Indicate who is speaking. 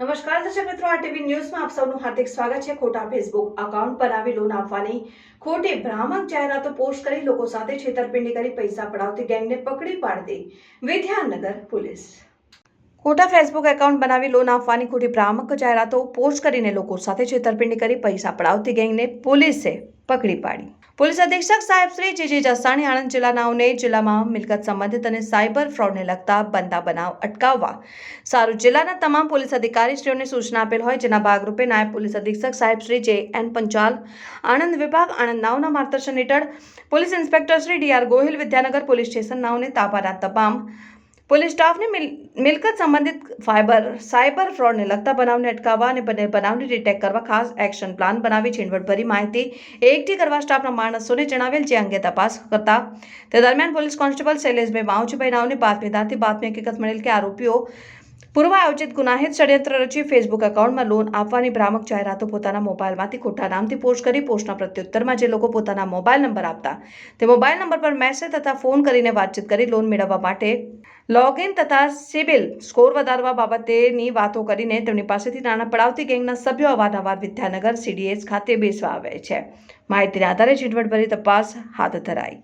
Speaker 1: નમસ્કાર દર્શક મિત્રો આરટીવી ન્યૂઝમાં આપ સૌનું હાર્દિક સ્વાગત છે. ખોટા ફેસબુક અકાઉન્ટ બનાવી લોન આપવાની ખોટી ભ્રામક જાહેરાતો પોસ્ટ કરી લોકો સાથે છેતરપિંડી કરી પૈસા પડાવતી ગેંગને પકડી પાડતી વિદ્યાનગર પોલીસ. ખોટા ફેસબુક એકાઉન્ટ બનાવી લોન આપવાની ખોટી ભ્રામક જાહેરાતો પોસ્ટ કરીને લોકો સાથે છેતરપિંડી કરી પૈસા પડાવતી ગેંગને પોલીસે પકડી પાડી. પોલીસ અધિક્ષક સાહેબ શ્રી જીજી જસાણી આણંદ જિલ્લાનાઓને જિલ્લામાં મિલકત સંબંધિત અને સાયબર ફ્રોડને લગતા બનતા બનાવ અટકાવવા. સારું, જિલ્લાના તમામ પોલીસ અધિકારીશ્રીઓને સૂચના આપેલ હોય જેના ભાગરૂપે નાયબ પોલીસ અધિક્ષક સાહેબ શ્રી જે એન પંચાલ, આણંદ વિભાગ, આણંદ નાવના માર્ગદર્શન હેઠળ police inspector Shri D R Gohil, Vidyanagar police station નાવને તાબાના તમામ પોલીસ સ્ટાફને મિલ- મિલકત સંબંધિત ફાઇબર સાયબર ફ્રોડને લગતા બનાવને અટકાવવા અને બનેલ બનાવને ડિટેક્ટ કરવા ખાસ એક્શન પ્લાન બનાવી છીણવટભરી માહિતી એકઠી કરવા સ્ટાફના માણસોને જણાવેલ જે અંગે તપાસ કરતા. તે દરમિયાન પોલીસ કોન્સ્ટેબલ શૈલેષભાઈ માવજીભાઈ નાવને બાતમીદારથી બાતમી હકીકત મળેલ કે આરોપીઓ પૂર્વ આયોજિત ગુનાહિત ષડયંત્ર રચી ફેસબુક એકાઉન્ટમાં લોન આપવાની ભ્રામક જાહેરાતો પોતાના મોબાઈલમાંથી ખોટા નામથી પોસ્ટ કરી પોસ્ટના પ્રત્યુત્તરમાં જે લોકો પોતાના મોબાઈલ નંબર આપતા. તે મોબાઈલ નંબર પર મેસેજ તથા ફોન કરીને વાતચીત કરી લોન મેળવવા માટે લોગિન તથા સિબિલ સ્કોર વધારવા બાબતેની વાતો કરીને તેમની પાસેથી નાણાં પડાવતી ગેંગના સભ્યો અવારનવાર વિદ્યાનગર સીડીએસ ખાતે બેસવા આવે છે. માહિતીના આધારે ઝીણવટભરી તપાસ હાથ ધરાઈ.